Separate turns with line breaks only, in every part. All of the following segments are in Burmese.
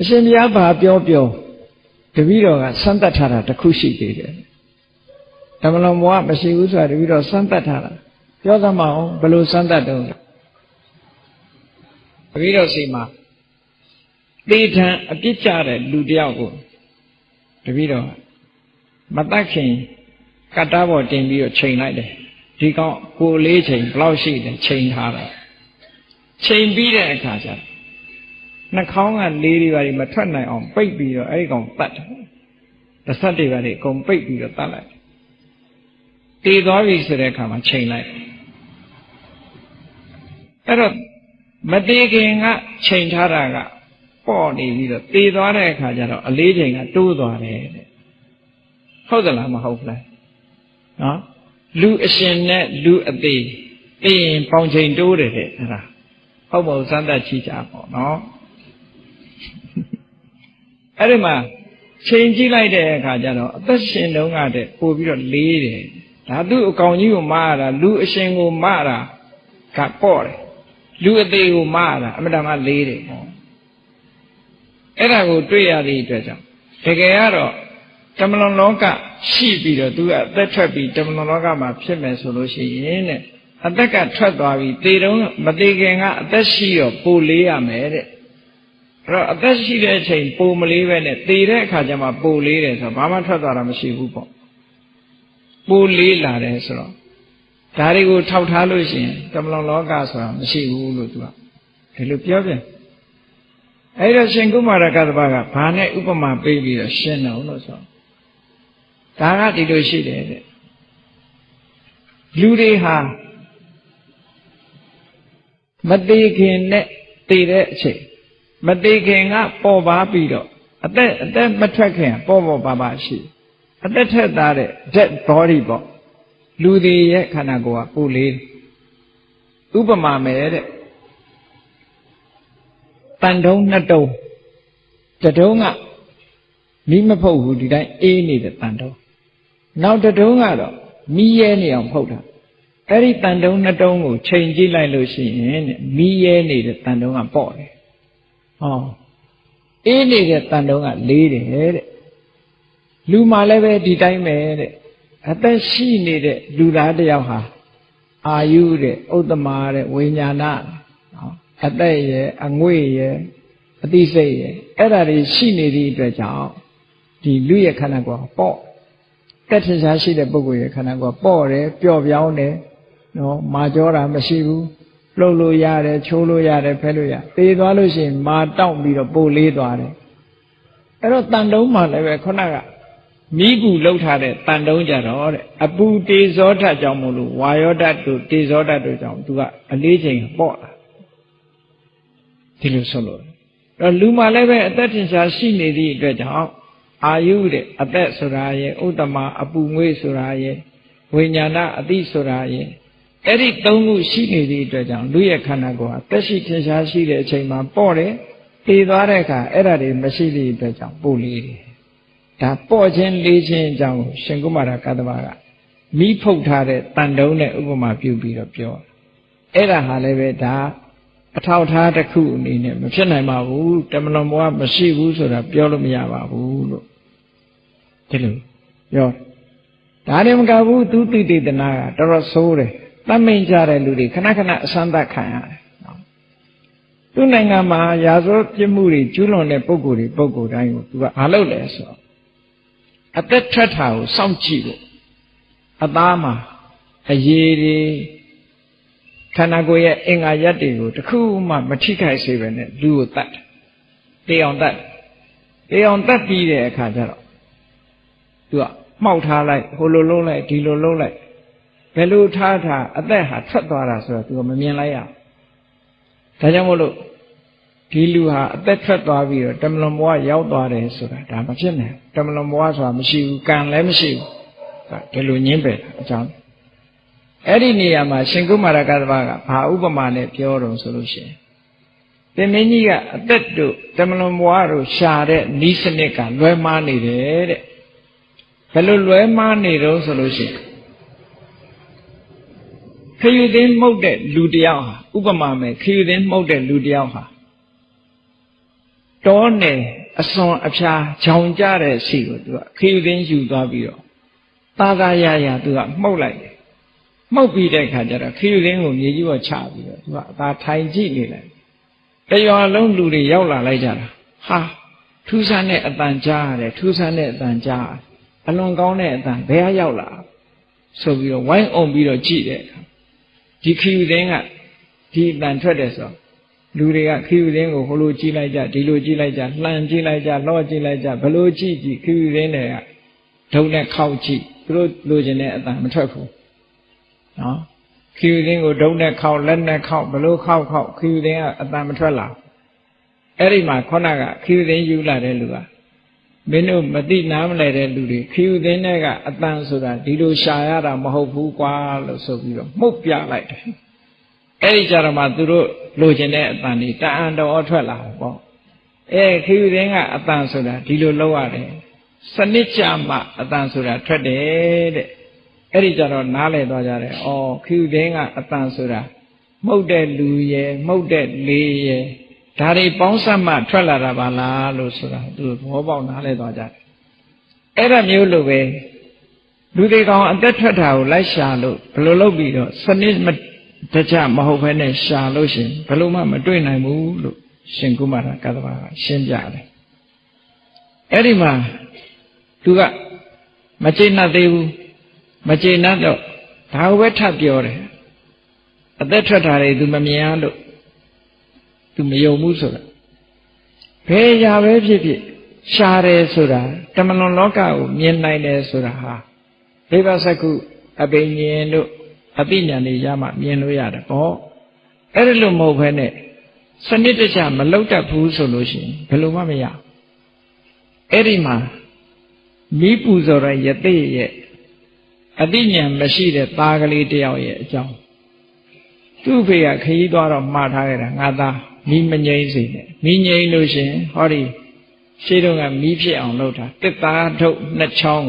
အရှင်ဘုရားဘာပြောပြောတပည့်တော်ကစမ်းသပ်ထားတာတစ်ခုရှိသေးတယ်ဓမ္မလွန်ဘဝမရှိဘူးဆိုတာတပည့်တော်စမ်းသပ်ထားတာပြောသမောင်းဘယ်လိုစမ်းသပ်တုံးတပည့်တော်စီမှာတေထံအပြစ်ကြတဲ့လူတယောက်ကိုတပည့်တော်မတတ်ခင်ကတ္တဘောတင်ပြီးတော့ချိန်လိုက်တယ်ဒီကောင်ကိုလေးချိန်ဘယ်လောက်ရှိတယ်ချိန်ထားတယ်ချိန်ပြီးတဲ့အခါကျ နှာခေါင်းကလေးတွေပါမထွက်နိုင်အောင်ပိတ်ပြီးတော့အဲ့ဒီကောင်တတ်တယ်တဆက်တွေပါလေအကုန်ပိတ်ပြီးတော့တတ်လိုက်တည်သွားပြီဆိုတဲ့အခါမှာချိန်လိုက်အဲ့တော့မတည်ခင်ကချိန်ထားတာကပေါ့နေပြီးတော့တည်သွားတဲ့အခါကျတော့အလေးချိန်ကတိုးသွားတယ်တဲ့ဟုတ်သလားမဟုတ်ဘူးလားနော်လူအရှင်နဲ့လူအသေးသိရင်ပေါင်ချိန်တိုးတယ်တဲ့အဲ့ဒါဟုတ်မဟုတ်စမ်းသပ်ကြည့်ကြပါနော် အဲ့ဒီမှာချိန်ကြည့်လိုက်တဲ့အခါကျတော့အသက်ရှင်တုန်းကတည်းပို့ပြီးတော့လေးတယ်ဒါသူ့အကောင်ကြီးကိုမရတာလူအရှင်ကိုမရတာကပေါ့တယ်လူအသေးကိုမရတာအမတမလေးတယ်ဟောအဲ့ဒါကိုတွေ့ရသည့်အတွက်ကြောင့်တကယ်ကတော့တမလွန်လောကရှိပြီးတော့သူကအသက်ထွက်ပြီးတမလွန်လောကမှာဖြစ်မယ်ဆိုလို့ရှိရင်တဲ့အသက်ကထွက်သွားပြီးသေတုံးမသေးခင်ကအသက်ရှိတော့ပိုလေးရမယ်တဲ့အဲ့ တော့အသက်ရှိတဲ့အချိန်ပိုမလေးပဲနဲ့သေတဲ့အခါကျမှပိုလေးတယ်ဆိုတော့ဘာမှထွက်သွားတာမရှိဘူးပေါ့ပိုလေးလာတယ်ဆိုတော့ဒါတွေကိုထောက်ထားလို့ရှိရင်တမလွန်လောကဆိုတာမရှိဘူးလို့သူကဒီလိုပြောပြန်အဲ့တော့ရှင်ကုမာရကသဘာကဘာနဲ့ဥပမာပေးပြီးတော့ရှင်းတော့လို့ဆိုဒါကဒီလိုရှိတယ်တဲ့လူတွေဟာမသေးခင်နဲ့တည်တဲ့အချိန် မသေးခင်ကပေါ်ပါပြီးတော့အသက်အသက်မထွက်ခင်ပေါ်ပေါ်ပါပါရှိအသက်ထက်သားတဲ့ dead body ပေါ့လူတွေရဲ့ခန္ဓာကိုယ်ကပူလေးဥပမာမယ်တဲ့တန်တုံးနှစ်တုံးတတုံးကမိမဖုတ်ဘူးဒီတိုင်းအေးနေတဲ့တန်တုံးနောက်တတုံးကတော့မီးရဲနေအောင်ဖုတ်တာအဲ့ဒီတန်တုံးနှစ်တုံးကိုချိန်ကြည့်လိုက်လို့ရှိရင်မီးရဲနေတဲ့တန်တုံးကပေါ့တယ် ဟောအေးနေတဲ့တန်တုံးကလေးတယ်တဲ့လူမှလည်းပဲဒီတိုင်းပဲတဲ့အသက်ရှိနေတဲ့လူသားတယောက်ဟာအာယုတဲ့ဥတ္တမာတဲ့ဝိညာဏနော်အသက်ရဲ့အငွေ့ရဲ့အသိစိတ်ရဲ့အဲ့ဒါတွေရှိနေသည့်အတွက်ကြောင့်ဒီလူရဲ့ခန္ဓာကိုယ်ပေါ့တက်ထရှားရှိတဲ့ပုဂ္ဂိုလ်ရဲ့ခန္ဓာကိုယ်ပေါ့တယ်ပျော့ပြောင်းတယ်နော်မာကြောတာမရှိဘူး လှုပ်လို့ရတယ်ချိုးလို့ရတယ်ဖဲလို့ရသေသွားလို့ရှိရင်မာတောင့်ပြီးတော့ပိုလေးသွားတယ်အဲ့တော့တန်တုံးမှလည်းပဲခုနကမိကူလှုပ်ထားတဲ့တန်တုံးကြတော့တဲ့အပူတေဇောဓာတ်ကြောင့်မို့လို့ဝါယောဓာတ်တို့တေဇောဓာတ်တို့ကြောင့်သူကအလေးချိန်ပေါ့လာဒီလိုဆိုလို့အဲ့လူမှလည်းပဲအသက်ထင်ရှားရှိနေသည့်အတွက်ကြောင့်အာယုတဲ့အသက်ဆိုတာရဲ့ဥတ္တမအပူငွေ့ဆိုတာရဲ့ဝိညာဏအတိဆိုတာရဲ့ အဲ့ဒီသုံးခုရှိနေသည့်အတွက်ကြောင့်လူရဲ့ခန္ဓာကိုယ်ဟာတက်ရှိထင်ရှားရှိတဲ့အချိန်မှာပေါ့တယ်တည်သွားတဲ့အခါအဲ့ဒါတွေမရှိသည့်အတွက်ကြောင့်ပို့လေးတယ်ဒါပေါ့ခြင်းလေးခြင်းအကြောင်းကိုရှင်ကုမာရကတ္တဗကမိဖုတ်ထားတဲ့တန်တုံးနဲ့ဥပမာပြုပြီးတော့ပြောအဲ့ဒါဟာလည်းပဲဒါအထောက်ထားတစ်ခုအနေနဲ့မဖြစ်နိုင်ပါဘူးတမလွန်ဘဝမရှိဘူးဆိုတာပြောလို့မရပါဘူးလို့ဒီလိုပြောဒါနဲ့မကဘူးသူတိတိတနာကတော်တော်ဆိုးတယ် တတ်မိန်ကြတဲ့လူတွေခဏခဏအဆန်းသက်ခံရတယ်နော်သူ့နိုင်ငံမှာရာဇဝပြစ်မှုတွေကျူးလွန်တဲ့ပုံကိုယ်တွေပုံကိုယ်တိုင်းကိုသူကမလုပ်လဲဆိုတော့အသက်ထွက်တာကိုစောင့်ကြည့်ဖို့အသားမှာအရေးတွေခန္ဓာကိုယ်ရဲ့အင်္ဂါရက်တွေကိုတခုမှမထိခိုက်စေပဲနဲ့လူကိုတတ်တယ်တေအောင်တတ်တေအောင်တတ်ပြီးတဲ့အခါကျတော့သူကမှောက်ထားလိုက်ဟိုလိုလုံးလိုက်ဒီလိုလုံးလိုက် ဘယ်လိုထားထားအသက်ဟာထွက်သွားတာဆိုတော့သူကမမြင်လိုက်ရဒါကြောင့်မို့လို့ဒီလူဟာအသက်ထွက်သွားပြီးတော့တမလွန်ဘဝရောက်သွားတယ်ဆိုတာဒါမဖြစ်နိုင်တမလွန်ဘဝဆိုတာမရှိဘူးကံလည်းမရှိဘူးဒီလိုညင်းပယ်အကြောင်းအဲ့ဒီနေရာမှာရှင်ကုမာရကသဘာကဘာဥပမာနဲ့ပြောတော့ဆိုလို့ရှိရင်တင်မင်းကြီးကအသက်တို့တမလွန်ဘဝတို့ရှာတဲ့ဤစနစ်ကလွဲမားနေတယ်တဲ့ဘယ်လိုလွဲမားနေတော့ဆိုလို့ရှိရင် ခယူသိမ်းမှုတ်တဲ့လူတယောက်ဟာဥပမာမဲ့ခယူသိမ်းမှုတ်တဲ့လူတယောက်ဟာတတောနယ်အစွန်အဖျားဂျောင်ကြတဲ့စီကိုသူကခီးသိန်းယူသွားပြီးတော့တာသာရရသူကမှုတ်လိုက်တယ်မှုတ်ပြီးတဲ့အခါကျတော့ခီးသိန်းကိုမြေကြီးပေါ်ချပြီးတော့သူကအသာထိုင်ကြည့်နေလိုက်တရွာလုံးလူတွေရောက်လာလိုက်ကြတာဟာထူးဆန်းတဲ့အတန်ကြားရတယ်ထူးဆန်းတဲ့အတန်ကြားအလွန်ကောင်းတဲ့အတန်ဘယ်ကရောက်လာဆိုပြီးတော့ဝိုင်းအောင်ပြီးတော့ကြည့်တဲ့အခါ ဒီခီးသိန်းကဒီအတန်ထွက်တယ်ဆိုတော့လူတွေကခီးရင်းကိုဟိုလိုကြည့်လိုက်ကြဒီလိုကြည့်လိုက်ကြလှန်ကြည့်လိုက်ကြလော့ကြည့်လိုက်ကြဘလို့ကြည့်ကြည့်ခီးရင်းတွေကဒုံနဲ့ခောက်ကြည့်သူတို့လိုချင်တဲ့အတန်မထွက်ဘူးနော်ခီးရင်းကိုဒုံနဲ့ခောက်လက်နဲ့ခောက်ဘလို့ခောက်ခောက်ခီးရင်းကအတန်မထွက်လာအဲ့ဒီမှာခေါနကခီးရင်းယူလာတဲ့လူက မင်းတို့မသိနားမလဲတဲ့လူတွေခီးရင်းတွေကအတန်ဆိုတာဒီလိုရှာရတာမဟုတ်ဘူးကွာလို့ဆိုပြီးတော့မှုတ်ပြလိုက်တယ်အဲ့ဒီကြတော့မှသူတို့လိုချင်တဲ့အတန်တွေတအံတော်ထွက်လာပေါ့အဲခီးရင်းကအတန်ဆိုတာဒီလိုလောက်ရတယ်စနစ်ကြမှအတန်ဆိုတာထွက်တယ်တဲ့အဲ့ဒီကြတော့နားလည်သွားကြတယ်ဩခီးရင်းကအတန်ဆိုတာမှုတ်တဲ့လူရဲ့မှုတ်တဲ့လေးရဲ့ ဒါတွေပေါင်းစပ်မှထွက်လာတာပါလားလို့ဆိုတာသူဘောပေါက်နားလည်သွားကြတယ်အဲ့ဒါမျိုးလိုပဲလူတွေကောင်အသက်ထွက်တာကိုလိုက်ရှာလို့ဘယ်လိုလုပ်ပြီးတော့စနစ်တကြမဟုတ်ဘဲနဲ့ရှာလို့ရှင်ဘယ်လိုမှမတွေ့နိုင်ဘူးလို့ရှင်ကုမာရကတ္တဗာကရှင်းပြတယ်အဲ့ဒီမှာသူကမကျေနပ်သေးဘူးမကျေနပ်တော့ဒါကိုပဲထပ်ပြောတယ်အသက်ထွက်တာတွေသူမမြင်ရလို့ သူမယုံဘူးဆိုတာဘယ်ရာပဲဖြစ်ဖြစ်ရှားတယ်ဆိုတာတမလွန်လောကကိုမြင်နိုင်တယ်ဆိုတာဟာဒိဗ္ဗစကုအပိဉ္ဉ္တို့အသိဉာဏ်တွေရမှမြင်လို့ရတယ်ပေါ့အဲ့ဒါလို့မဟုတ်ဘဲနဲ့စနစ်တကျမလောက်တတ်ဘူးဆိုလို့ရှိရင်ဘယ်လိုမှမရအဲ့ဒီမှာမိပူဇော်တဲ့ယသိရဲ့အသိဉာဏ်မရှိတဲ့သားကလေးတယောက်ရဲ့အကြောင်းသူ့ဖေကခရီးသွားတော့မှားထားခဲ့တာငါသား မိမငိမ့်စေနဲ့မိငိမ့်လို့ရှင်ဟောဒီရှေးတုန်းကမိဖြစ်အောင်လုပ်တာတစ်သားထုတ်နှစ်ချောင်း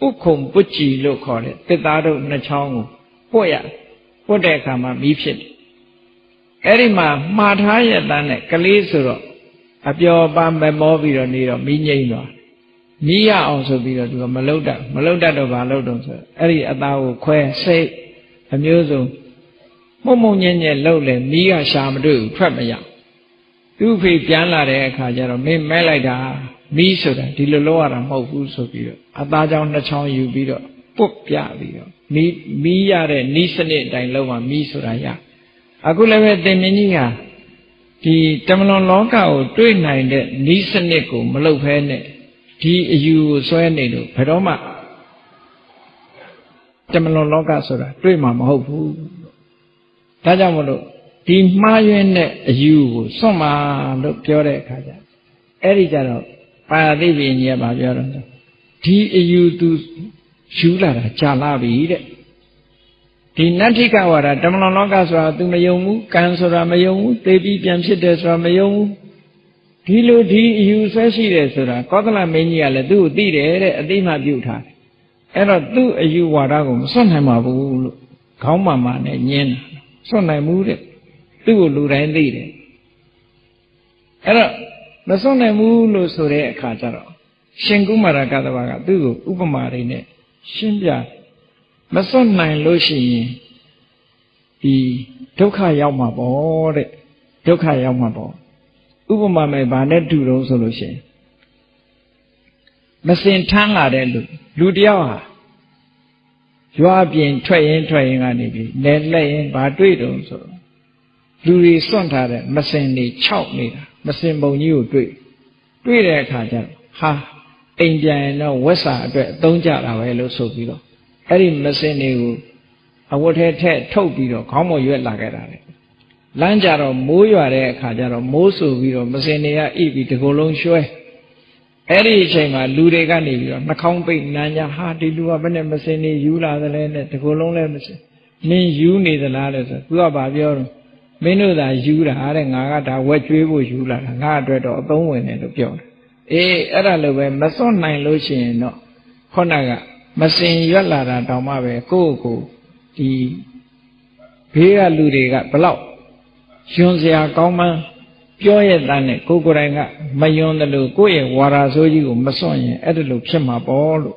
ကိုဥခုံပုကြည်လို့ခေါ်တယ်တစ်သားထုတ်နှစ်ချောင်းကိုပွက်ရပွက်တဲ့အခါမှာမိဖြစ်တယ်အဲ့ဒီမှာမှားထားရတဲ့နဲ့ကလေးဆိုတော့အပျော်ပါမမောပြီးတော့နေတော့မိငိမ့်သွားမိရအောင်ဆိုပြီးတော့သူကမလုတ်တတ်မလုတ်တတ်တော့ဘာလုတ်တော့ဆိုအဲ့ဒီအသားကိုခွဲစိတ်အမျိုးစုံမှုံမှုံညံ့ညံ့လှုပ်လေမိကရှာမတွေ့ဘူးထွက်မရ သူ့ဖေပြန်လာတဲ့အခါကျတော့မင်းမဲလိုက်တာမိဆိုတာဒီလိုလုပ်ရတာမဟုတ်ဘူးဆိုပြီးတော့အသားချောင်းနှစ်ချောင်းယူပြီးတော့ပုတ်ပြပြီးတော့မိမိရတဲ့နီးစနစ်အတိုင်းလုပ်မှမိဆိုတာရအခုလည်းပဲသင်မင်းကြီးဟာဒီတမလွန်လောကကိုတွေ့နိုင်တဲ့နီးစနစ်ကိုမလုပ်ဖဲနဲ့ဒီအယူကိုဆွဲနေလို့ဘယ်တော့မှတမလွန်လောကဆိုတာတွေ့မှာမဟုတ်ဘူးဒါကြောင့်မလို့ ဒီမှားယွင်းတဲ့အယူကိုစွန့်ပါလို့ပြောတဲ့အခါကျအဲ့ဒီကြတော့ပါဠိပိညီကဘာပြောတော့ဒီအယူသူယူလာတာကြာလာပြီတဲ့ဒီနတ္ထိကဝါဒတမလွန်လောကဆိုတာ तू မယုံဘူးကံဆိုတာမယုံဘူးသေပြီးပြန်ဖြစ်တယ်ဆိုတာမယုံဘူးဒီလိုဒီအယူဆွဲရှိတယ်ဆိုတာကောသလမင်းကြီးကလည်းသူ့ကိုသိတယ်တဲ့အသိမှပြုထားတယ်အဲ့တော့သူ့အယူဝါဒကိုမစွန့်နိုင်ပါဘူးလို့ခေါင်းမာမာနဲ့ညင်းတာစွန့်နိုင်မှုတဲ့ သူ့ကိုလူတိုင်းသိတယ်အဲ့တော့မစွန့်နိုင်ဘူးလို့ဆိုတဲ့အခါကျတော့ရှင်ကုမာရကတဘာကသူ့ကိုဥပမာတွေနဲ့ရှင်းပြမစွန့်နိုင်လို့ရှိရင်ဒီဒုက္ခရောက်မှာပေါ့တဲ့ဒုက္ခရောက်မှာပေါ့ဥပမာမဲ့ဗာနဲ့တူတော့ဆိုလို့ရှိရင်မစင်ထမ်းလာတဲ့လူလူတယောက်ဟာရွာပြင်ထွက်ရင်ထွက်ရင်ကနေပြီးလဲလှည့်ရင်ဘာတွေ့တုံဆိုတော့ လူတွေစွန့်ထားတဲ့မစင်တွေခြောက်နေတာမစင်ပုံကြီးကိုတွေ့တွေ့တဲ့အခါကျတော့ဟာအိမ်ပြန်ရင်တော့ဝက်စာအတွက်အသုံးကြတာပဲလို့ဆိုပြီးတော့အဲ့ဒီမစင်တွေကိုအဝတ်ထဲထည့်ထုတ်ပြီးတော့ခေါင်းပေါ်ရွက်လာခဲ့တာလေလမ်းကြတော့မိုးရွာတဲ့အခါကျတော့မိုးဆူပြီးတော့မစင်တွေကဣပြီးတကိုယ်လုံးရွှဲအဲ့ဒီအချိန်မှာလူတွေကနေပြီးတော့နှာခေါင်းပိတ်နမ်းကြဟာဒီလူကဘယ်နဲ့မစင်နေယူလာသလဲနဲ့တကိုယ်လုံးလည်းမစင်နင်းယူနေသလားလဲဆိုသူကဘာပြောတော့ မင်းတို့သာယူတာတဲ့ငါကဒါဝက်ကျွေးဖို့ယူလာတာငါအတွက်တော့အသုံးဝင်တယ်လို့ပြောတယ်အေးအဲ့ဒါလိုပဲမစွန့်နိုင်လို့ရှိရင်တော့ခုနကမစင်ရွက်လာတာတောင်မှပဲကိုယ့်ကိုဒီဘေးကလူတွေကဘလောက်ယွန်စရာကောင်းမှန်းပြောရဲ့တန်းနဲ့ကိုယ်ကိုယ်တိုင်ကမယွန်းတယ်လို့ကိုယ့်ရဲ့ဝါရာဆိုးကြီးကိုမစွန့်ရင်အဲ့ဒါလို့ဖြစ်မှာပေါ့လို့